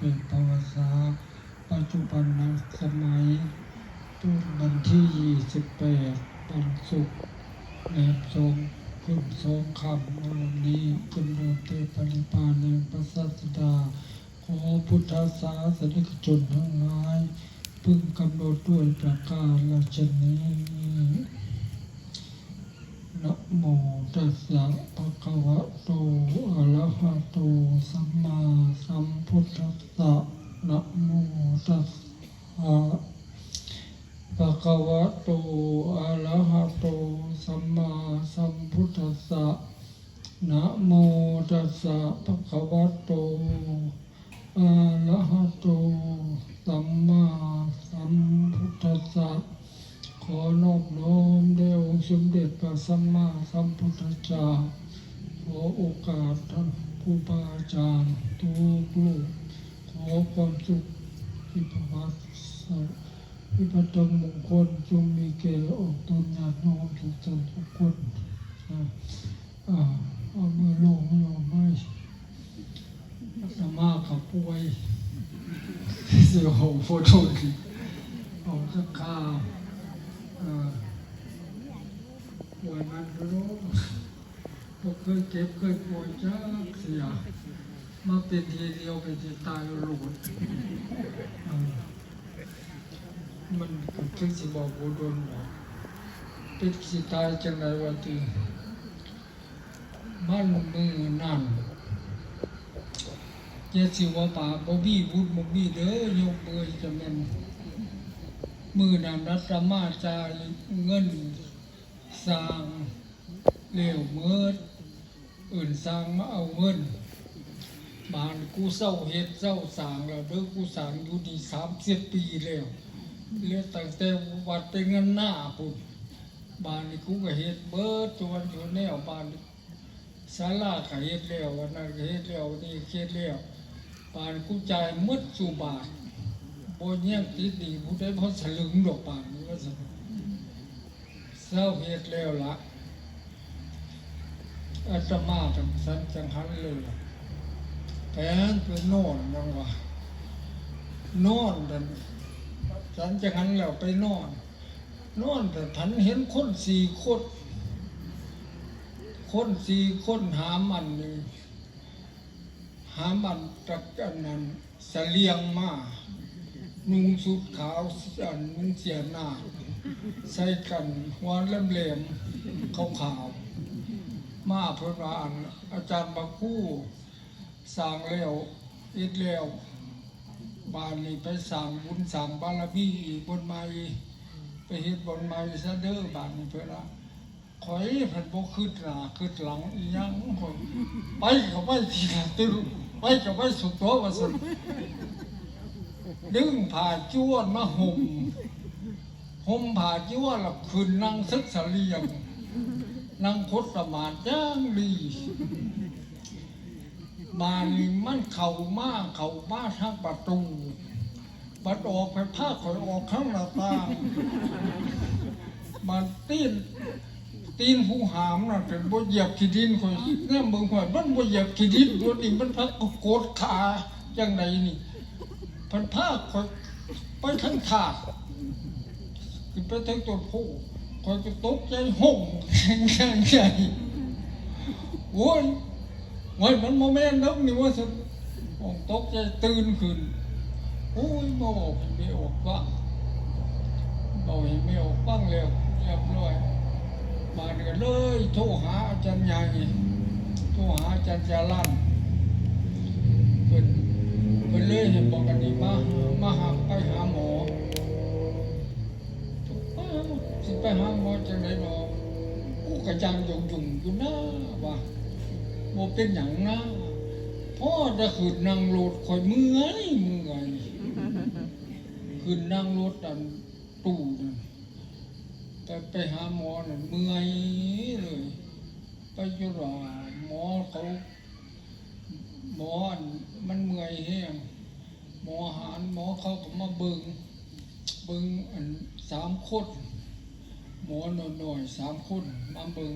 เป็นภาษาปัจจุบันนสมัยตุนวันที่ 28วันศุกร์แรมสองขึ้นสองคำวันนี้กำหนดเทปนิพานในพระศาสดา ขอพุทธศาสนิกชนทั้งหลายพึงกำหนดด้วยประการฉนี้นะโมตัสสะภะคะวะระหะโต สัมมาสัมพุทธัสสะ นะโมตัสสะภะคะวะโต อะระหะโต สัมมาสัมพุทธัสสะ นะโมตัสสะภะคะวะโต อะระหะโต สัมมาสัม ทัสสะขอนอบน้อมแด่องค์สมเด็จพระสัมมาสัมพุทธเจ้าขอโอกาสท่านผู้บาอาจารย์ทุกลูกขอความสุขที่ประวัติที่ประตมมงคลจงมีแก่ออกตนญาติโยมทุกท่านทุกคนอ่าอ่าเอามือลงโยมให้สมาขับป่วยเสียหงโฟโต้ ดีเอาสักข้าวป่วยมันรู้บ่เคยเจ็บเคยป่วยจ้าเสีย มาเป็นทีเดียวก็จะตายโลดมันก็ถึงสิบอกโดนบอกเป็นสิตายจังไดวะติมันมือนั่นเจาสิว่าป่าบ่มีบุญบ่มีเด้อยกมือจะแม่น มือนันรัตมาจ่ายเงินสร้างเลี้ยวเมิดอื่นสร้างมาเอาเงินบ้านกูเศร้าเฮ็ดเศร้าสร้างแล้วเด้อกูสร้างอยู่ดีสามสิบปีแล้วเรียกตั้งแต่วัดเป็นเงินหน้าปุ่นบ้านนี้กูก็เฮ็ดเบิดจนอยู่แนวบ้านศาลาก็เฮ็ดแล้ววันนั้นก็เฮ็ดแล้ววันนี้ก็เฮ็ดแล้วบ้านกูจ่ายหมดสู่บาท บนยังติดดีผู้ใดพอสลึงดอกป่านนี้ว่าสิเศร้าเหตุแล้วละอาตมาจังสันจังหันเลยละแฟนไปนอนยังวะนอนแต่สันจังหันแล้วไปนอน นอนแต่ผันเห็นคนสี่คนคนสี่คนหามันนี่หามันตะกันนั้นเสลียงมา นุ่งสุดขาวอันนุ่งเสียหน้า ใส่กันหัวเล่มเหลมขาวขาวๆมาเพื่นว่าอันอาจารย์บักคู่สร้างแล้วอิดแล้วบานนี้ไปสั่งบุญสั่งบารมีอีกบนไม้ไปเฮ็ดบนไม้ซะเด้อบานนี้เพื่อนว่าขอยเพิ่นบ่ขึ้นหน้าขึ้นหลังอีหยังคนไปก็ไปทีละตื้อไปก็ไปสุดโตว่าซั่น ดึงผ่าจ้วนมาห่มห่มผ่าจ้วนแล้วคืนนั่งซึกเสลียงนั่งคดสมาธิย่างดีมานีมันเข่ามาเข่ามาทางประตูบัดออกไปผ้าข่อยออกข้างหน้าตามันตีนตีนผู้หามน่ะเป็นบ่เหยียบขี้ดินข่อยแง่เบิ่งข่อยมันบ่เหยียบขี้ดินตัวนี้มันพักโกดขาจังไดนี่ พันผ้าคอยไปทั้งถาดขึ้นไปทั้งตัวผู้คอยก็ตกใจห่งแข็งแข็งใจโอ้ยโอ้ยมันโมเมนต์นึกนี่ว่าสิห่งตกใจตื่นขึ้นโอ้ยบออกไม่ออกฟังบอกให้ไม่ออกฟังเร็วเรียบร้อยมาเดือเลยโทรหาอาจารย์ใหญ่โทรหาอาจารย์จารันเป็น เพิ่นเลยเห็นบอกกันนี่มามาหาไปหาหมออ้าสิไปหาหมอจังไดเนาะกูกระจังยงยุงอยู่นะว่าบ่เป็นหยังนะพ่อจะขึ้นนั่งรถคอยเมื่อยเมื่อยขึ้นนั่งรถอันตู้นั่นแต่ไปหาหมอนั่นเมื่อยเลยไปยู่ว่าหมอเขาหมอ มันเมื่อยแห้งหมอหารหมอเขาก็มาเบิงเบิงอันสามคนหมอหน่อยหน่อยๆสามคนมาเบิง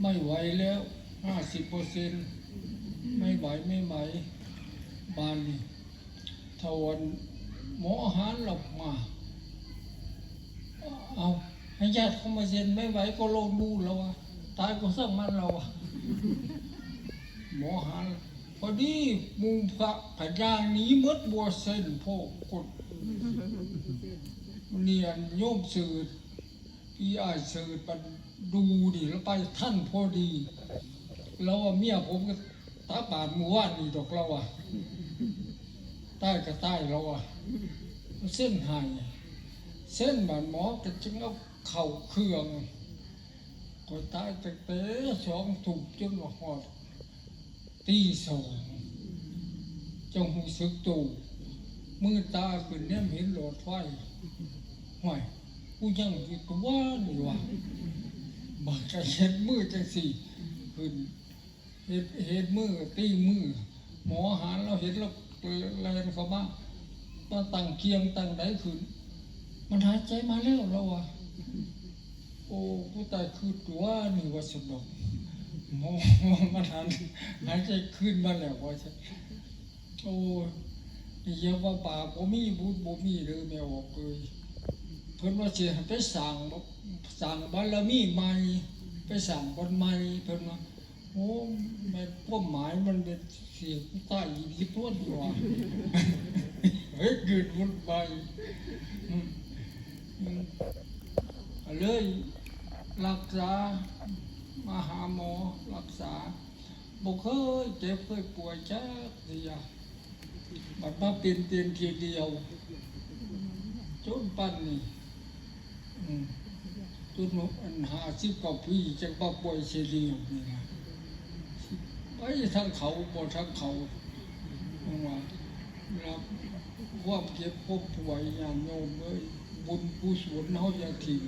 ไม่ไหวแล้วห้าสิบเปอร์เซ็นไม่ไหวไม่ไหวบานนี่ทวันหมออาหารหลับมา เอาให้ญาติเขามาเซ็นไม่ไหวก็ลงดูแล้ววะตายก็เสั่งมันเราอะหมอหาร พอดีมุงพระพยางหนี้มดบัวเส้นพ่อกดเนียนโยมสืดพี่อายสืดมันดูดิแล้วไปท่านพอดี แล้วว่าเมียผมก็ตาบาดมือว่านนี่ดอกเราอะใต้ก็ใต้เราอะเส้นหายเส้นบานหมอก็จึงเอาเข่าเครื่องก็ตายแต่เตะสองถูกจนว่าหอด ตีสองจงหูสึกตูมือตาขึ้นเนี่ยเห็นหลอดไฟห่วยกูยังอยู่ตัวนี่วะบางกเห็นมือจังสี่ขึ้นเห็นเห็นมือตีมือ หมอหาเราเห็นแล้วแรงเขามามาตั้งเคียงตั้งไหนขึ้น มันหายใจมาแล้วเราอะโอ้ผู้ตายคือตัวนี่ว่าสนุก โมมันหันหายใจขึ้นมาแล้วว่าใช่โอ้ยอย่าว่าป่าบ่มีบุญบ่มีเลยแม่ออกเลยเพิ่นว่าสิให้ไปสั่งบ่สั่งบารมีใหม่ไปสั่งบนใหม่เพิ่นว่าโอ้แม่ป้อมหมายมันเป็นเสียงใต้อีกตัวดีว่าเฮ้ยเกิดบุญไปอืมเลยรักษา มาหาหมอรักษาบอกเคยเจ็บเคยป่วยจ้าเดียวบัดมาเป็นเตียนทีเดียวจนปั้นนี่อืมจนอันหาสิบกว่าปีจังบ่ป่วยเฉลี่ยนี่นะไปทั้งเขาบ่ทั้งเขาว่ารับความเจ็บความป่วยอย่ามโยมเอ้ยบุญกุศลเขาอย่าทิ้ง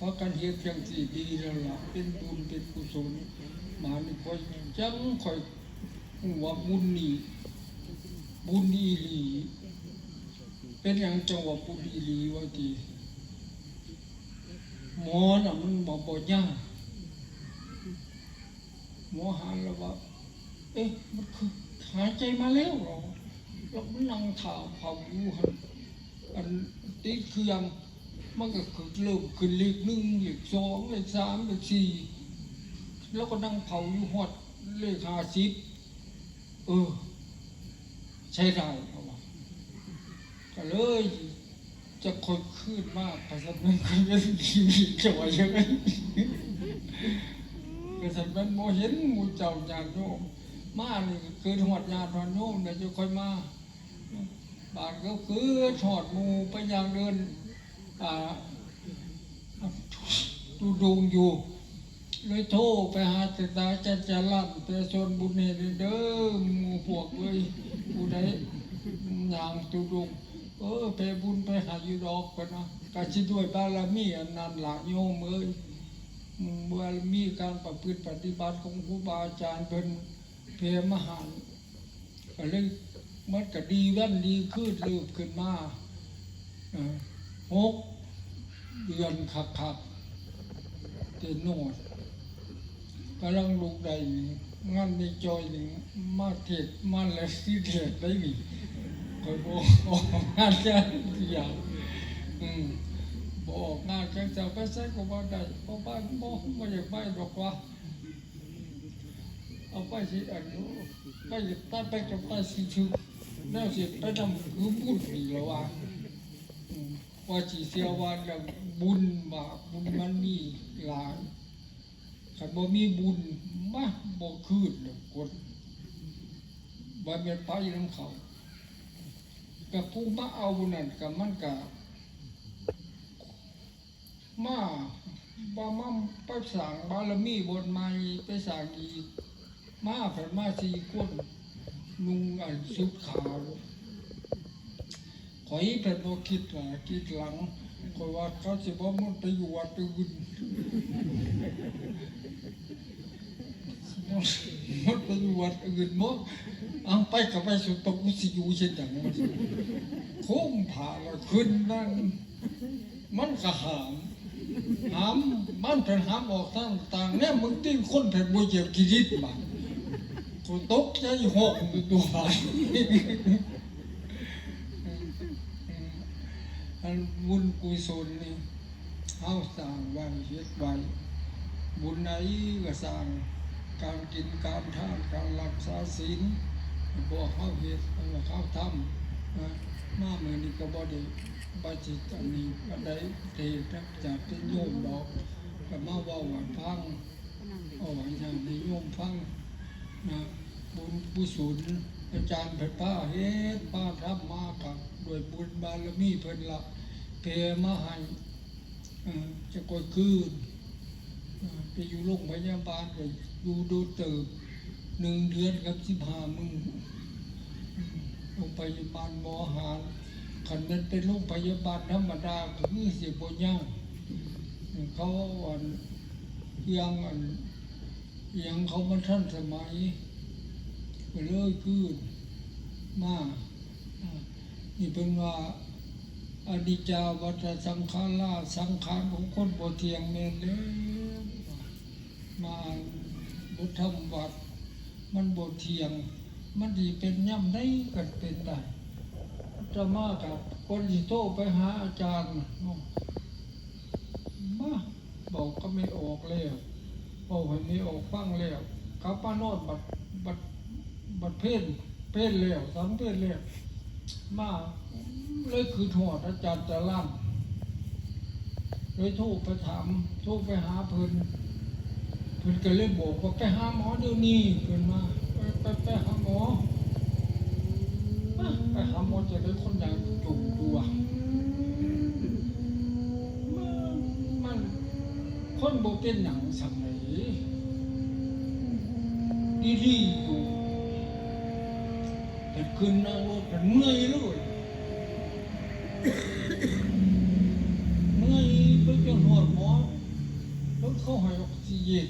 เพราะการเฮ็ดจังสี่ดีแล้วล่ะเป็นบุญเป็นกุศลมานี่คอยจังคอยว่าบุญนี่บุญอีหลีเป็นอย่างจังหว่าบุญอีหลีว่าทีหมอน่ะมันบอกบ่ยากหมอหาแล้วว่าเอ๊ะมันคือหายใจมาแล้วหรอแล้วมันนั่งถ่ามเผาอยู่หันอันติดเครื่อง มันก็เริ่มขึ้นเลขหนึ่งเลขสองเลขสามเลขสี่แล้วก็นั่งเผาอยู่หอดเลขห้าสิบเออ ใช้ได้เอาวะก็เลยจะคอยขึ้นมากภาษาเมืองก็ยังทีวีจะว่าอย่างนั้นภาษาเมืองโมเห็นมูเจ้าญาติโยมมานี่ก็เกิดหอดญาติหอดโยมเดี๋ยวจะค่อยมาบานก็คือถอดมูไปยังเดิน ดูดงอยู่ เลยโทรไปหาติตาจันจรันไปชนบุญเนรเด้อหมูพวกเลยผู้ใดอย่างตูดงเออไปบุญไปหาอยู่ดอกไปนะกาชิด้วยบารมีอันนั้นละโยมเอ้ยบารมีการประพฤติปฏิบัติของครูบาอาจารย์เป็นเพมหานก็เลยมันก็ดีแว่นดีขึ้นลืบขึ้นมาอ่อ หกเดือนขักขักๆเตโนดกำลังลูกใดงานในจอยหนึ่งมาเทศมาและสิเทศได้นี่คอยบอกออกงานจะอย่างอืมบอกงานจังจะไปใส่ก็บ่ได้เพราะบ้านบ่ไม่อยากไปดอกว่าเอาไปสิอันนู้นไปตัดไปกับไปสิชุดแล้วสิไปทำคือบุญนี่ละว่า ว่าสิเสียว่าเรื่องบุญบาปบุญมันมีหลายคันบ่มีบุญมาบ่คืนดอกกดบ่แม่นไปนำเขากับผู้มาเอานั่นกับมันก็มาบ่มาไปสร้างบารมีบนใหม่ไปสร้างอีกมาแผ่นมาสี่คนนุ่งอันสุดขาว ขอยแผ่นโมคิดว่าคิดหลังคอยว่าเขาสิบ่มันไปอยู่วัดอื่นมันไปอยู่วัดอื่นมั้งเอาไปกับไปสุดตกกูสิอยู่เช่นอย่างมันโค้งผ่าล้วขึ้นนั่นมันก็หามหามมันเป็นหามออกทางต่างเนี่ยมึงติ้งคนแผ่นบัวเหยียบกิริตมากูตกใจหกตัว อันบุญกุศลนี่เฮาสร้างไว้เฮ็ดไว้บุญไหนก็สร้างการกินการทานการรักษาศีลบ่เฮาเฮ็ดบ่เฮาทำนะมามื้อนี้ก็บ่ได้บ่จิตอันนี้อันใดเทศจากที่โยมบอกก็มาว้าให้ฟังเอาไว้ทางนิยมฟังนะบุญกุศลอาจารย์เพิ่นป้าเฮ็ดป้ารับมากับด้วยบุญบารมีเพิ่นละ เพมาห้เอ่อจะก่อยคืนไปอยู่โรงพยาบาลก็อยู่ดูเติบหนึ่งเดือนกับสิบห้ามื้ออืมโรงพยาบาลหมอหารคันนั้นเป็นโรงพยาบาลธรรมดาคือเสิบ่ยากเขาอ่อนยังอันเอียงเขามันท่านสมัยก็เลยขึ้นมาอ่านี่เป็นว่า อนิจจาวัฏสังขาราสังขารของคนบ่เทียงเมนเลยมาบุธรรมวัดมันบ่เทียง มันดีเป็นย่ำได้กันเป็นได้จะมากับคนที่โตไปหาอาจารย์มาบอกก็ไม่ออกแล้วโอ้ยมีออกฟังแล้วกลับมานอนบัดบัดบัดเพนเพนแล้วสังเพนแล้ว มาเลยคือถอดอาจารย์จะล่ำเลยโทรไปถามโทรไปหาเพิ่นเพิ่นก็เลยบอกว่าไปหาหมอเดี๋ยวนี้เพิ่นมาไปไปไปหาหมอไปหาหมอจะได้คนอย่างจุกตัวมันมันคนบ่เป็นหนังสมัยดีดีๆอยู่ แต่ขึ้นนั่งรถกันเมื่อยเลยเมื่อยไปจนหัวหมอแล้วเข้าให้ออกซิเจน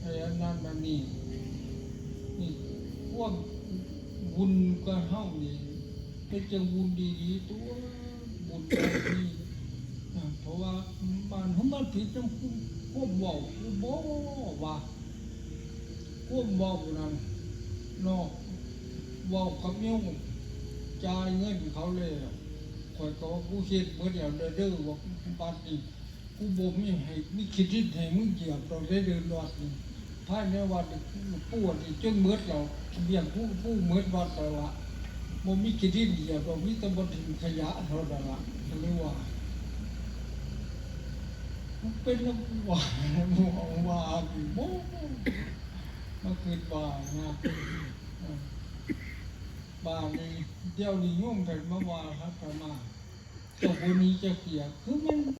ไอ้อันนั้นอันนี้นี่พวกบุญก็เฮานี่เป็จังบุญดีๆตัวบุญแบบนี้อ่าเพราะว่ามันของมันผิดจังควบเว้าบ่ว่าควบเว้านั่นนาะเว้ากับโยมจ่ายเงินเขาเลยอะข่อยก็กูเฮ็ดเบิดแล้วเด้อเด้อว่าบัดนี้กูบ่มีให้มีคิดดิให้มึงเหยียบเราได้เดินวัดนี่ภายในวัดนี่ปวดนี่จนเบิดแล้วเบี้ยงผู้ผู้เบิดวัดแล้วล่ะบ่มีคิดดิเหยียบเรามีต่บ่ทิ้งขยะเท่านั้นละก็เลว่าเป็นน้ำหวานหมูหวานโม่มันคือหวานนะ บานนี้เดี๋ยวนี้โยมกันมาว่าครับประมาณตัวคนนี้จะเสียคือมัน